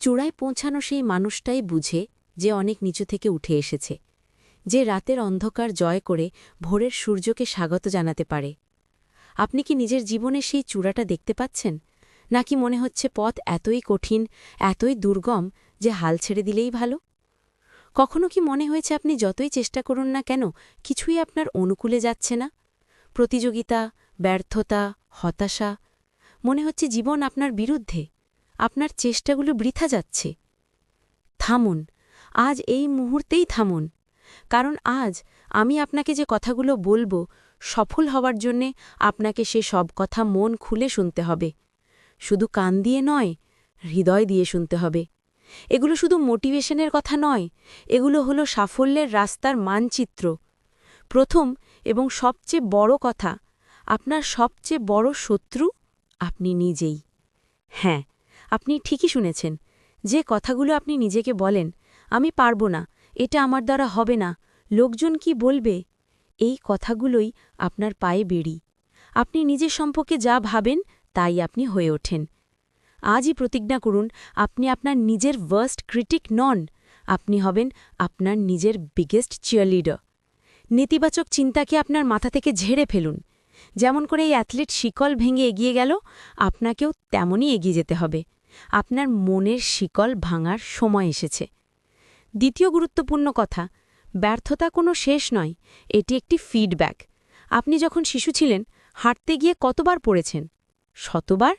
চূড়ায় পৌঁছানো সেই মানুষটাই বুঝে যে অনেক নিচু থেকে উঠে এসেছে, যে রাতের অন্ধকার জয় করে ভোরের সূর্যকে স্বাগত জানাতে পারে। আপনি কি নিজের জীবনে সেই চূড়াটা দেখতে পাচ্ছেন? নাকি মনে হচ্ছে পথ এতই কঠিন, এতই দুর্গম যে হাল ছেড়ে দিলেই ভালো? কখনো কি মনে হয়েছে আপনি যতই চেষ্টা করুন না কেন, কিছুই আপনার অনুকূলে যাচ্ছে না? প্রতিযোগিতা, ব্যর্থতা, হতাশা, মনে হচ্ছে জীবন আপনার বিরুদ্ধে। আপনার চেষ্টাগুলো বৃথা যাচ্ছে। থামুন, আজ এই মুহূর্তেই থামুন, কারণ আজ আমি আপনাকে যে কথাগুলো বলব সফল হওয়ার জন্যে আপনাকে সে সব কথা মন খুলে শুনতে হবে। শুধু কান দিয়ে নয়, হৃদয় দিয়ে শুনতে হবে। এগুলো শুধু মোটিভেশনের কথা নয়, এগুলো হলো সাফল্যের রাস্তার মানচিত্র। প্রথম এবং সবচেয়ে বড় কথা, আপনার সবচেয়ে বড় শত্রু আপনি নিজেই। হ্যাঁ আপনি ঠিকই শুনেছেন। যে কথাগুলো আপনি নিজেকে বলেন, আমি পারব না, এটা আমার দ্বারা হবে না। লোকজন কি বলবে? এই কথাগুলোই আপনার পায়ে বেড়ি। আপনি নিজের সম্পর্কে যা ভাবেন, তাই আপনি হয়ে ওঠেন। আজই প্রতিজ্ঞা করুন, আপনি আপনার নিজের ওয়ার্স্ট ক্রিটিক নন, আপনি হবেন আপনার নিজের বিগেস্ট চিয়ারলিডার নেতিবাচক চিন্তাকে আপনার মাথা থেকে ঝেড়ে ফেলুন। যেমন করে এই অ্যাথলিট শিকল ভেঙে এগিয়ে গেল, আপনাকেও তেমনই এগিয়ে যেতে হবে। আপনার মনের শিকল ভাঙার সময় এসেছে। দ্বিতীয় গুরুত্বপূর্ণ কথা, ব্যর্থতা কোনো শেষ নয়, এটি একটি ফিডব্যাক আপনি যখন শিশু ছিলেন, হাঁটতে গিয়ে কতবার পড়েছেন? শতবার?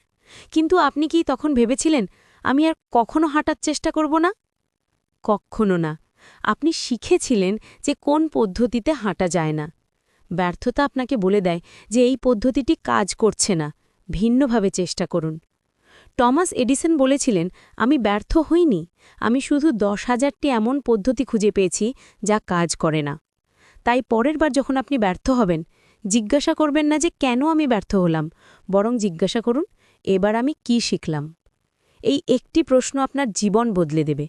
কিন্তু আপনি কি তখন ভেবেছিলেন, আমি আর কখনো হাঁটার চেষ্টা করব না? কখনো না। আপনি শিখেছিলেন যে কোন পদ্ধতিতে হাঁটা যায় না। ব্যর্থতা আপনাকে বলে দেয় যে এই পদ্ধতিটি কাজ করছে না। ভিন্নভাবে চেষ্টা করুন। টমাস এডিসন বলেছিলেন, আমি ব্যর্থ হইনি। আমি শুধু দশ হাজারটি এমন পদ্ধতি খুঁজে পেয়েছি যা কাজ করে না। তাই পরের বার যখন আপনি ব্যর্থ হবেন, জিজ্ঞাসা করবেন না যে কেন আমি ব্যর্থ হলাম, বরং জিজ্ঞাসা করুন, এবার আমি কি শিখলাম? এই একটি প্রশ্ন আপনার জীবন বদলে দেবে।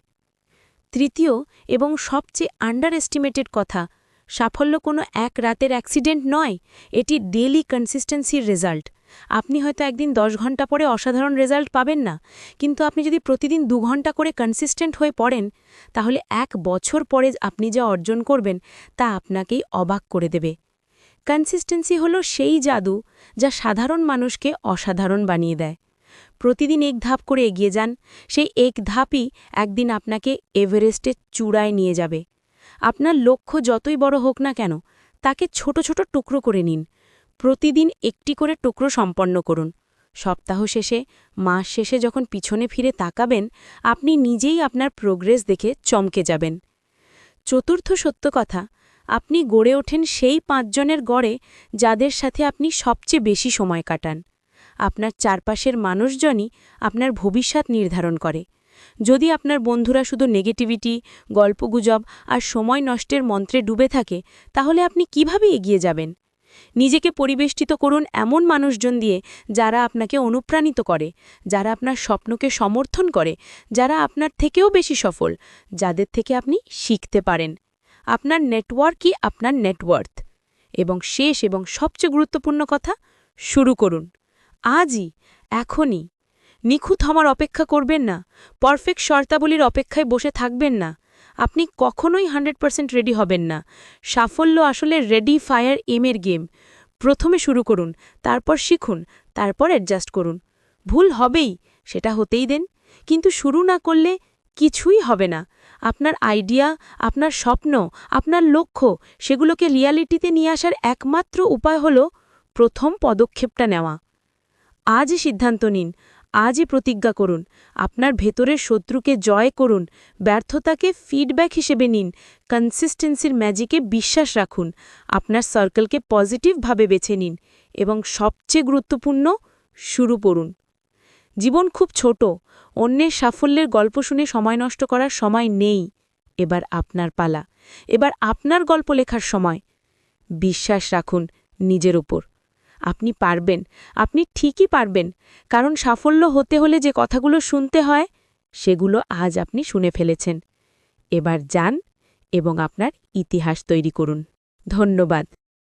তৃতীয় এবং সবচেয়ে আন্ডার এস্টিমেটেড কথা, সাফল্য কোনো এক রাতের অ্যাক্সিডেন্ট নয়, এটি ডেলি কনসিস্টেন্সির রেজাল্ট আপনি হয়তো একদিন দশ ঘণ্টা পরে অসাধারণ রেজাল্ট পাবেন না, কিন্তু আপনি যদি প্রতিদিন দু ঘণ্টা করে কনসিস্টেন্ট হয়ে পড়েন, তাহলে এক বছর পরে আপনি যা অর্জন করবেন, তা আপনাকেই অবাক করে দেবে। কনসিস্টেন্সি হল সেই জাদু যা সাধারণ মানুষকে অসাধারণ বানিয়ে দেয়। প্রতিদিন এক ধাপ করে এগিয়ে যান, সেই এক ধাপই একদিন আপনাকে এভারেস্টের চূড়ায় নিয়ে যাবে। আপনার লক্ষ্য যতই বড় হোক না কেন, তাকে ছোট ছোট টুকরো করে নিন। প্রতিদিন একটি করে টুকরো সম্পন্ন করুন। সপ্তাহ শেষে, মাস শেষে যখন পিছনে ফিরে তাকাবেন, আপনি নিজেই আপনার প্রোগ্রেস দেখে চমকে যাবেন। চতুর্থ সত্য কথা, আপনি গড়ে ওঠেন সেই পাঁচজনের গড়ে যাদের সাথে আপনি সবচেয়ে বেশি সময় কাটান। আপনার চারপাশের মানুষজনই আপনার ভবিষ্যৎ নির্ধারণ করে। যদি আপনার বন্ধুরা শুধু নেগেটিভিটি গল্পগুজব আর সময় নষ্টের মন্ত্রে ডুবে থাকে, তাহলে আপনি কীভাবে এগিয়ে যাবেন? নিজেকে পরিবেষ্টিত করুন এমন মানুষজন দিয়ে যারা আপনাকে অনুপ্রাণিত করে, যারা আপনার স্বপ্নকে সমর্থন করে, যারা আপনার থেকেও বেশি সফল, যাদের থেকে আপনি শিখতে পারেন। আপনার নেটওয়ার্কই আপনার নেটওয়ার্থ এবং শেষ এবং সবচেয়ে গুরুত্বপূর্ণ কথা, শুরু করুন। আজই, এখনই। নিখুঁত হওয়ার অপেক্ষা করবেন না। পারফেক্ট শর্তাবলীর অপেক্ষায় বসে থাকবেন না। আপনি কখনোই হান্ড্রেড পারসেন্ট রেডি হবেন না। সাফল্য আসলে রেডি ফায়ার এমের গেম। প্রথমে শুরু করুন, তারপর শিখুন, তারপর অ্যাডজাস্ট করুন। ভুল হবেই, সেটা হতেই দেন। কিন্তু শুরু না করলে কিছুই হবে না। আপনার আইডিয়া আপনার স্বপ্ন, আপনার লক্ষ্য, সেগুলোকে রিয়ালিটিতে নিয়ে আসার একমাত্র উপায় হল প্রথম পদক্ষেপটা নেওয়া। আজই সিদ্ধান্ত নিন আজই প্রতিজ্ঞা করুন। আপনার ভেতরের শত্রুকে জয় করুন। ব্যর্থতাকে ফিডব্যাক হিসেবে নিন। কনসিস্টেন্সির ম্যাজিকে বিশ্বাস রাখুন। আপনার সার্কেলকে পজিটিভভাবে বেছে নিন এবং সবচেয়ে গুরুত্বপূর্ণ, শুরু করুন। জীবন খুব ছোট। অন্যের সাফল্যের গল্প শুনে সময় নষ্ট করার সময় নেই। এবার আপনার পালা। এবার আপনার গল্প লেখার সময়। বিশ্বাস রাখুন নিজের উপর। আপনি পারবেন। আপনি ঠিকই পারবেন। কারণ সাফল্য হতে হলে যে কথাগুলো শুনতে হয়, সেগুলো আজ আপনি শুনে ফেলেছেন। এবার যান এবং আপনার ইতিহাস তৈরি করুন। ধন্যবাদ।